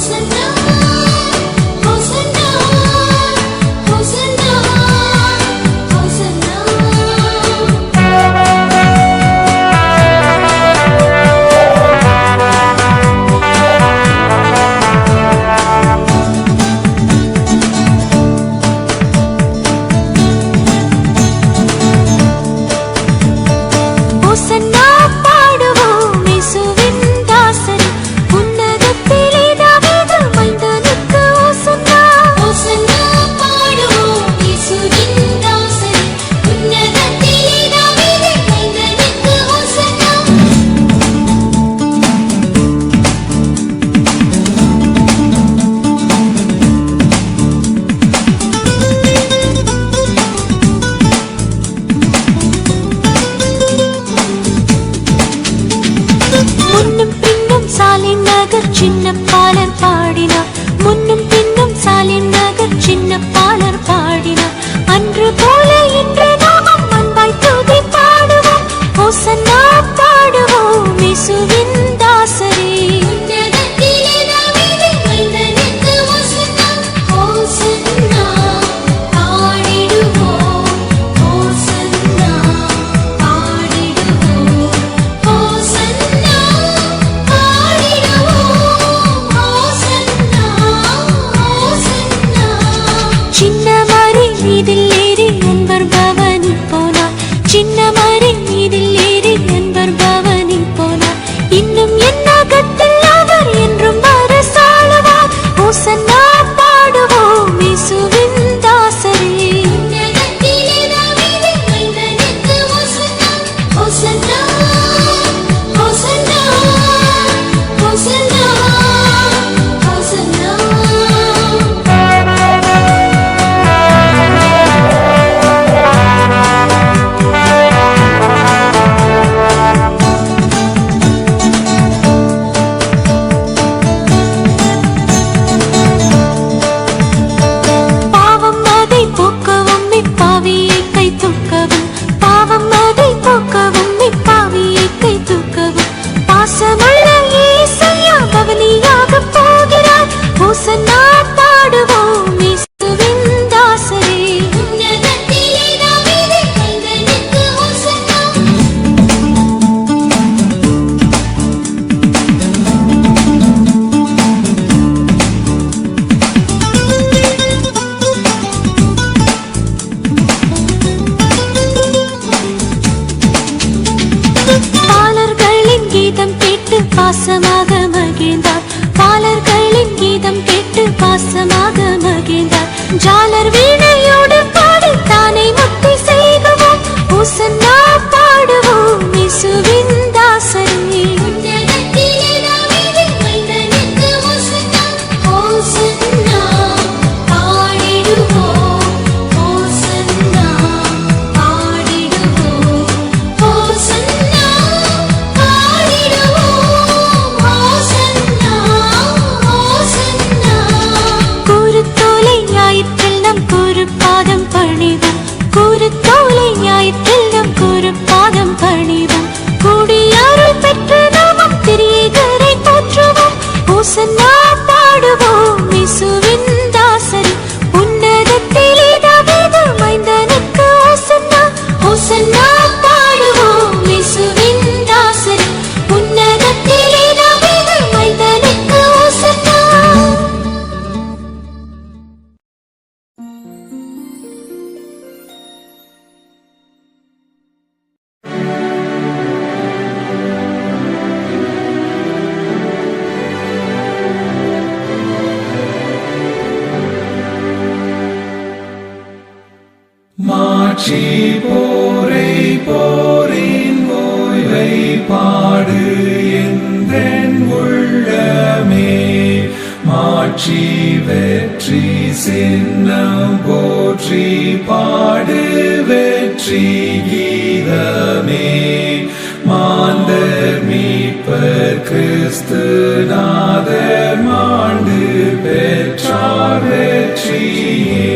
to know நாம் பாடுவோம் கிறிஸ்து நாதே மாண்டு பெற்றார் வெற்றியே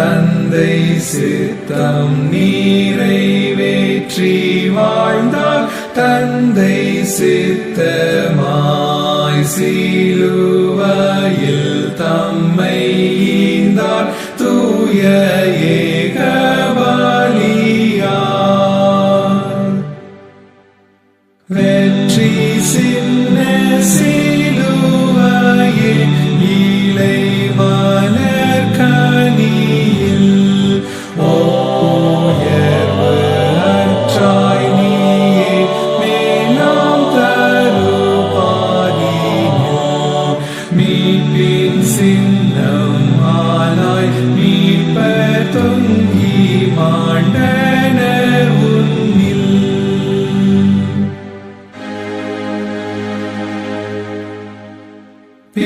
தந்தை சித்தம் நீரை வேற்றி வாழ்ந்தார். தந்தை சித்தமாய் சீலுவையில் தம்மை ஈந்தார். தூய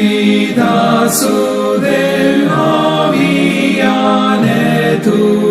Vida Sudenaviane Tu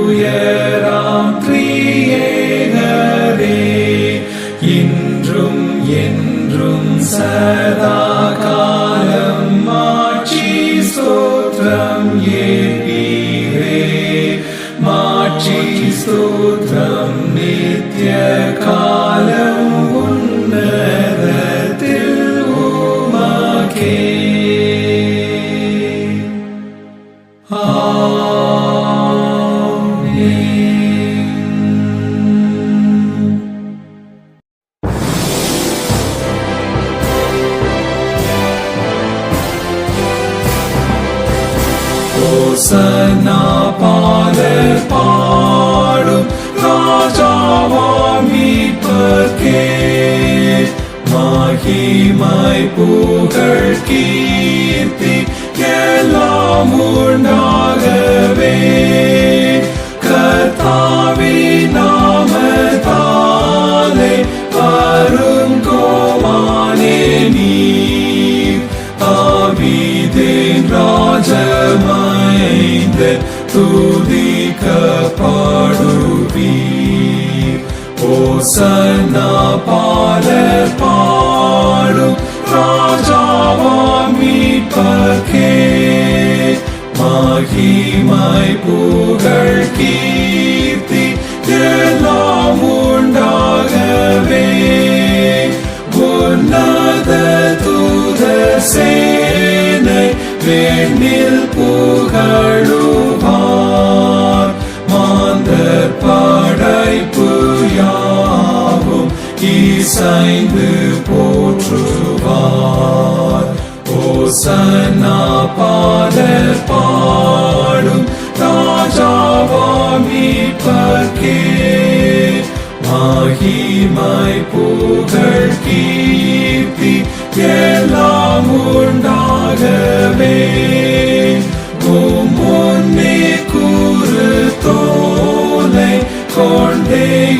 மகிமாய் புகழ் கீர்த்தி எல்லாம் உண்டாகவே. கர்த்தாவி நாமத்தாலே வரும் கோமானே நீர். ஆவிதேன் ராஜமைந்த துதிக்கப்படுவீர் ஓசன்னா பால மகிமாய் புகழ் கீர்த்தி எல்லாம் உண்டாகவே. உன்னத தூத சேனை வெண்ணில் புகழுவார். மாந்தர் படைப்பு யாவும் இசைந்து ஓசன்னா பாடல் பாடும் ராஜாவாம் மீட்பர்க்கே மகிமை புகழ் கீர்த்தி எல்லாம் உண்டாகவே. உம் முன்னே கூறு தோலை கொண்டேகினார்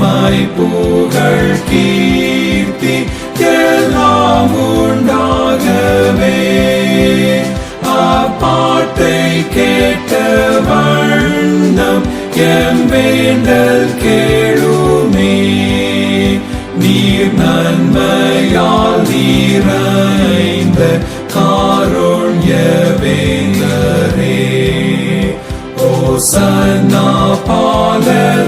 மகிமை புகழ் கீர்த்தி எல்லாம் உண்டாகவே அப்பாட்டை கேட்ட வண்ணம் எம் வேண்டல் கேளுமே நீர் நன்மையால் நீரைந்த காருண்ய வேந்தரே ஓசன்னா பாடல் பாடும்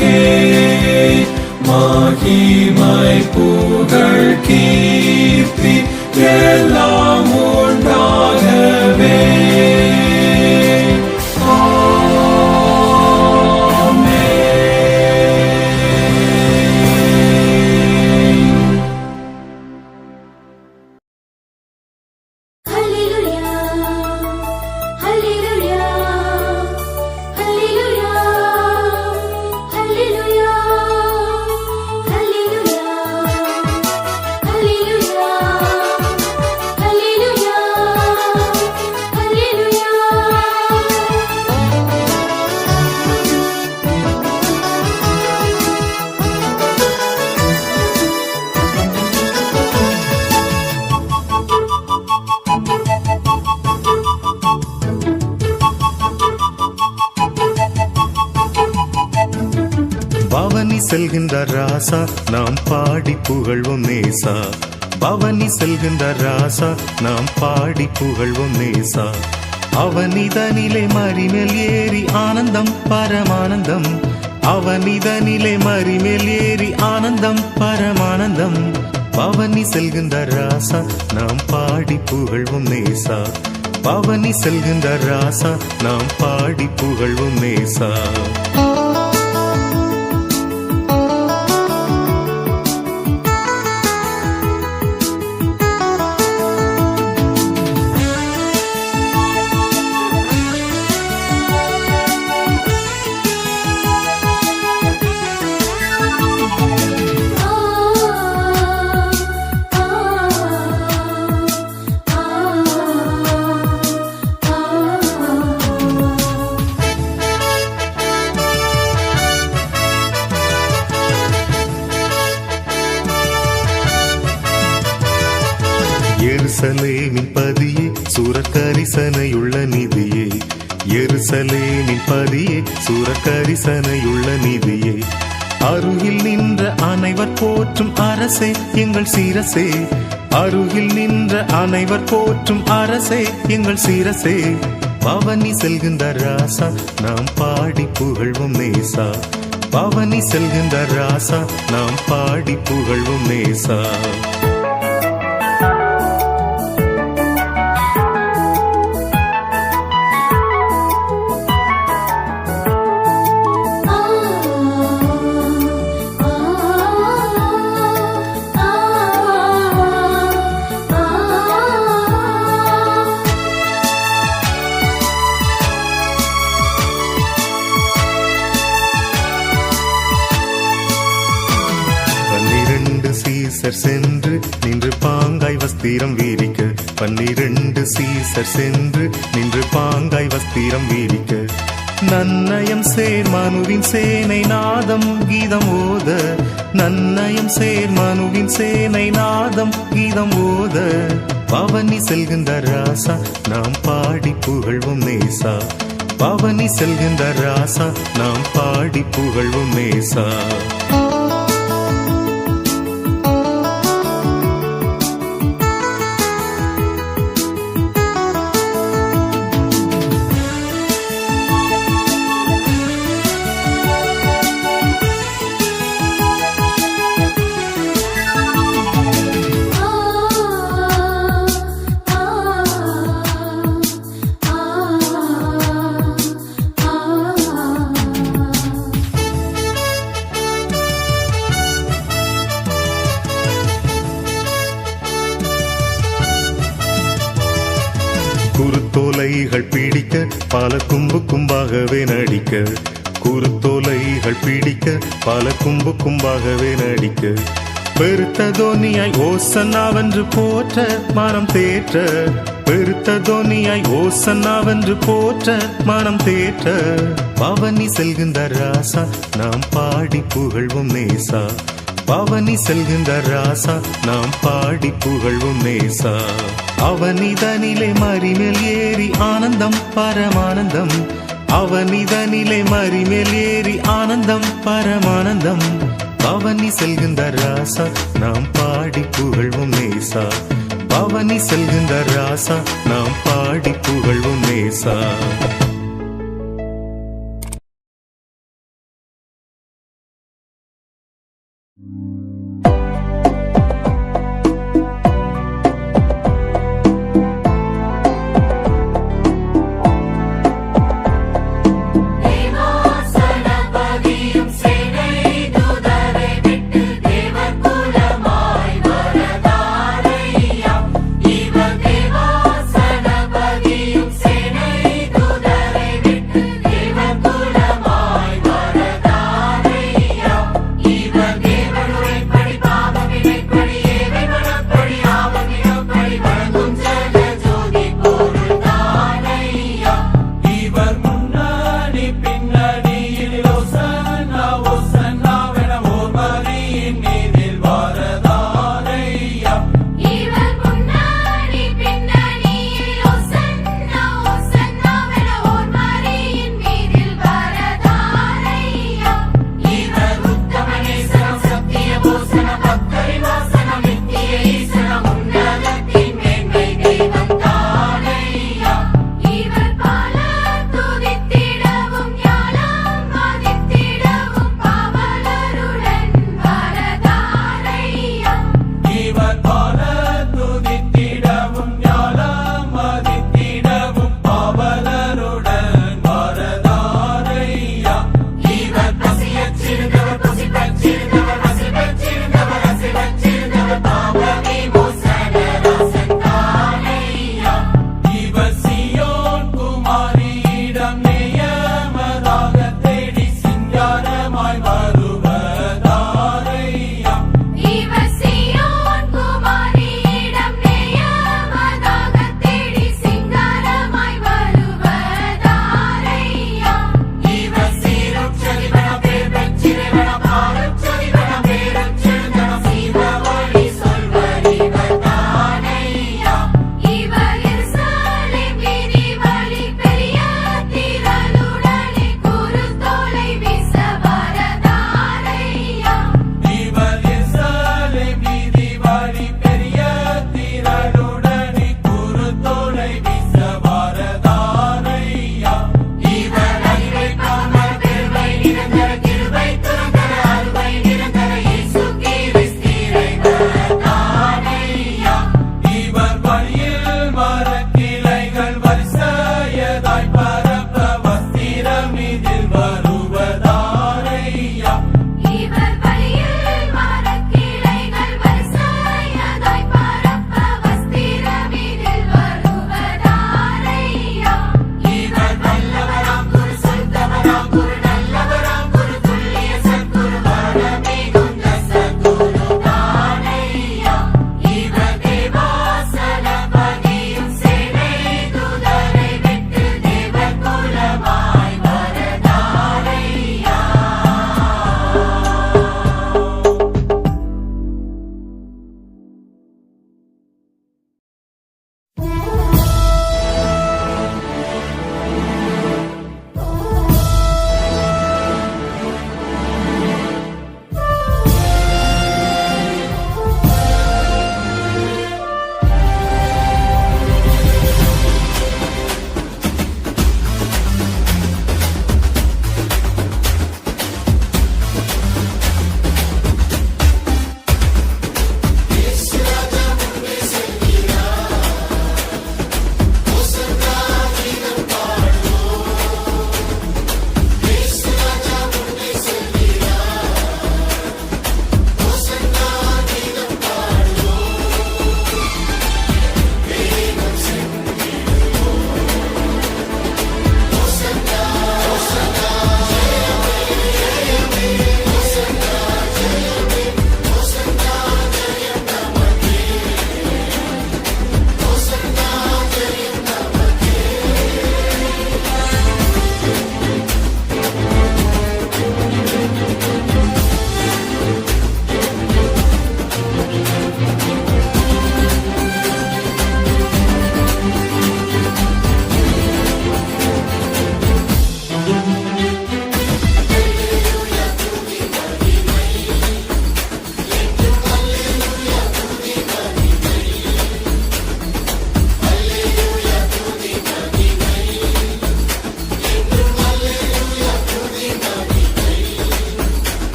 ராஜாவாம் மீட்பர்க்கே மகிமை புகழ் கீர்த்தி பவனி செல்கின்ற ராசா நாம் பாடி புகழ்வோம் நேசா. பவனி செல்கின்ற ராசா நாம் பாடி புகழ்வோம் நேசா. அவனிதனிலே மறிமேல் ஏறி ஆனந்தம் பரமானந்தம். அவனிதனிலே மறிமேல் ஏறி ஆனந்தம் பரமானந்தம். பவனி செல்கின்ற ராசா நாம் பாடி புகழ்வோம் நேசா. பவனி செல்கின்ற ராசா நாம் பாடி புகழ்வோம் நேசா. பதியே கரிசனையுள்ள நிதியே. அருகில் நின்ற அனைவர் போற்றும் அரசே எங்கள் சீரசே. அருகில் நின்ற அனைவர் போற்றும் அரசே எங்கள் சீரசே. பவனி செல்கின்ற ராசா நாம் பாடி புகழ்வும் நேசா. பவனி செல்கின்ற ராசா நாம் பாடி புகழ்வும் நேசா. பன்னிரண்டு சீசர் சென்று நின்று பாங்காய் வஸ்திரம் வீரிக்க நன்னயம் சேர் மனுவின் சேனை நாதம் கீதம் ஓத. நன்னயம் சேர் மனுவின் சேனை நாதம் கீதம் ஓத. பவனி செல்கின்ற ராசா நாம் பாடி புகழ்வும் நேசா. பவனி செல்கின்ற ராசா நாம் பாடி புகழ்வும் நேசா. கும்பு கும்பாகவே நடிக்க. பெருத்த தோனியாய் ஓசன்னாவென்று போற்ற மனம் தேற்ற. பெருத்த தோனியாய் ஓசன்னாவென்று போற்ற மனம் தேற்ற. பவனி செல்கின்ற ராசா நாம் பாடி புகழ்வும் நேசா. பவனி செல்கின்ற ராசா நாம் பாடி புகழ்வும் நேசா. அவனிதனிலே மறிமேல் ஏறி ஆனந்தம் பரமானந்தம். அவனிதனிலே மறிமேல் ஏறி ஆனந்தம் பரமானந்தம். பவனி செல்கின்ற ராசா நாம் பாடி புகழ்வும் நேசா. பவனி செல்கின்ற ராசா நாம் பாடி புகழ்வும் நேசா.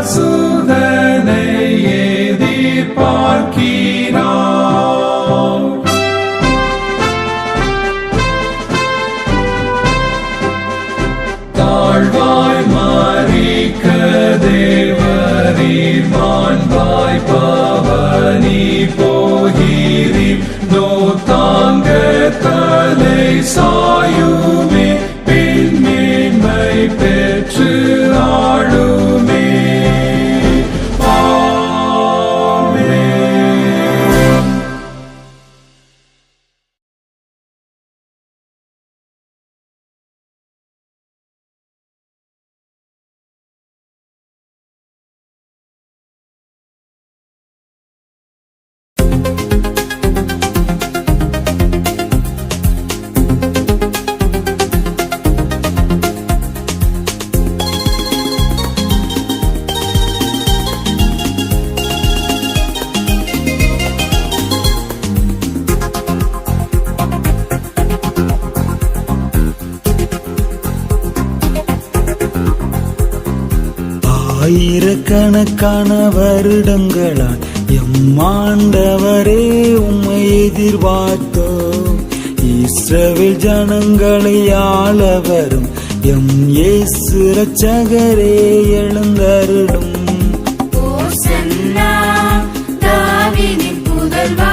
ராயனார் சுதனை எதிர்பார்க்கிறார் தாழ்வாய் மாறிக்க தேவரீர் மாண்பாய் பவனி போகிறீர். நோ தாங்க தலை சாயுமே ஆயிரக்கணக்கான வருடங்களால் எம் ஆண்டவரே உம்மை எதிர்பார்த்தோம் இஸ்ரவேல் ஜனங்களை ஆள வரும் எம் ஏசு ரச்சகரே எழுந்தருளும். புதல்வா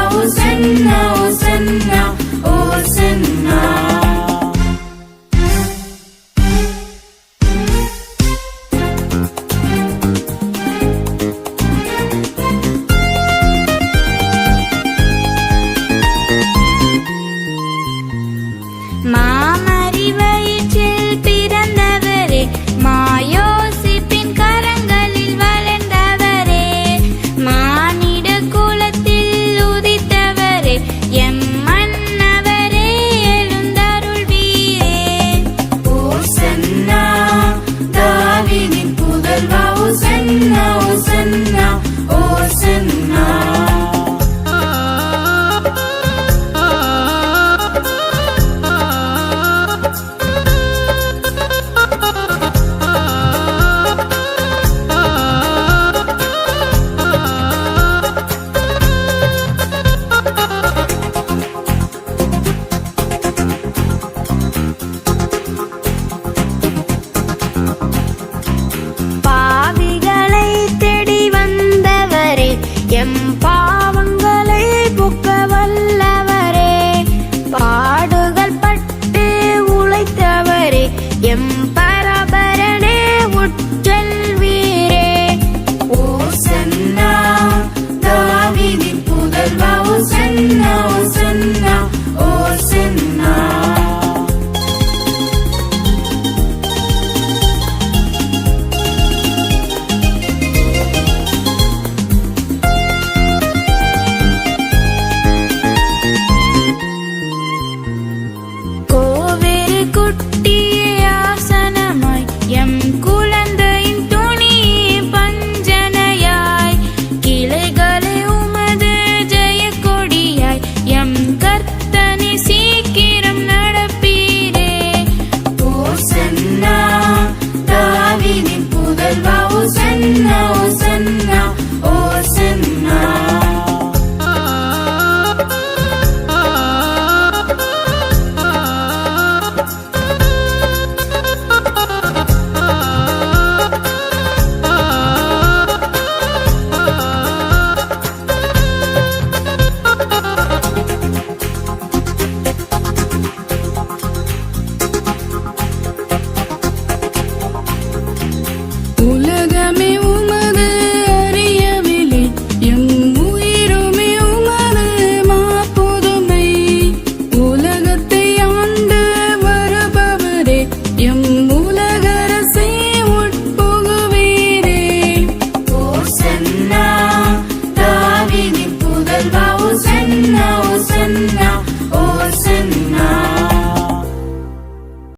Bye. now.